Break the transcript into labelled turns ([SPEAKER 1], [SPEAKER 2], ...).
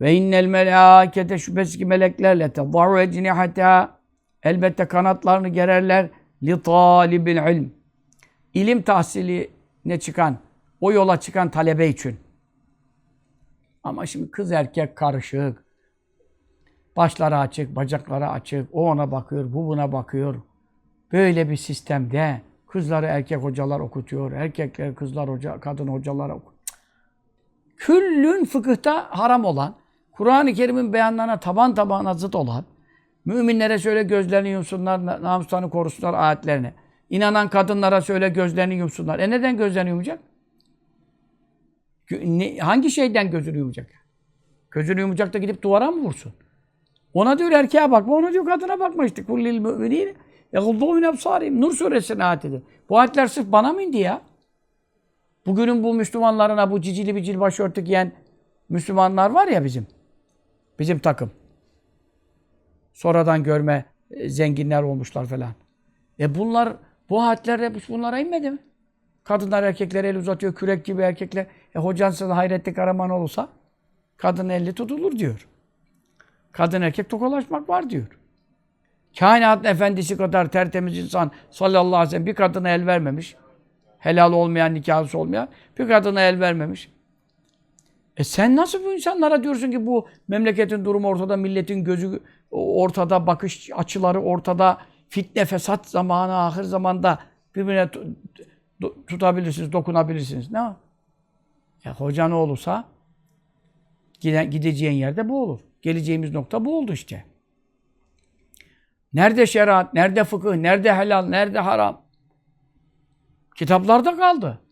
[SPEAKER 1] Ve innel melâkete şüphesiz ki meleklerle tedâru ecnihata elbette kanatlarını gererler li talibil ilm. İlim tahsiline çıkan, o yola çıkan talebe için. Ama şimdi kız erkek karışık. Başları açık, bacakları açık. O ona bakıyor, bu buna bakıyor. Böyle bir sistemde kızları erkek hocalar okutuyor. Erkekler kızlar hoca, kadın hocalar okutuyor. Küllün fıkıhta haram olan, Kur'an-ı Kerim'in beyanlarına taban tabana zıt olan, müminlere söyle gözlerini yumsunlar, na- namuslarını korusunlar ayetlerini. İnanan kadınlara söyle gözlerini yumsunlar. E neden gözlerini yumacak? Ne- hangi şeyden gözünü yumacak? Gözünü yumacak da gidip duvara mı vursun? Ona diyor erkeğe bakma, ona diyor kadına bakma işte. Kullil müminine yaguddu min absarihim. Nur suresine ayet edin. Bu ayetler sırf bana mı indi ya? Bugünün bu Müslümanlarına bu cicili bicili başörtü giyen Müslümanlar var ya bizim. Bizim takım. Sonradan görme e, zenginler olmuşlar falan. E bunlar, bu hep bunlara inmedi mi? Kadınlar erkeklere el uzatıyor, kürek gibi erkekler. E hocansa da Hayrettin Karaman olursa kadın elli tutulur diyor. Kadın erkek tokalaşmak var diyor. Kainatın efendisi kadar tertemiz insan sallallahu aleyhi ve sellem bir kadına el vermemiş. Helal olmayan, nikahlısı olmayan bir kadına el vermemiş. E sen nasıl bu insanlara diyorsun ki bu memleketin durumu ortada, milletin gözü ortada, bakış açıları ortada, fitne, fesat zamanı, ahir zamanda birbirine tu- tu- tutabilirsiniz, dokunabilirsiniz. Ne var? Hoca ne olursa giden, gideceğin yerde bu olur. Geleceğimiz nokta bu oldu işte. Nerede şeriat, nerede fıkıh, nerede helal, nerede haram? Kitaplarda kaldı.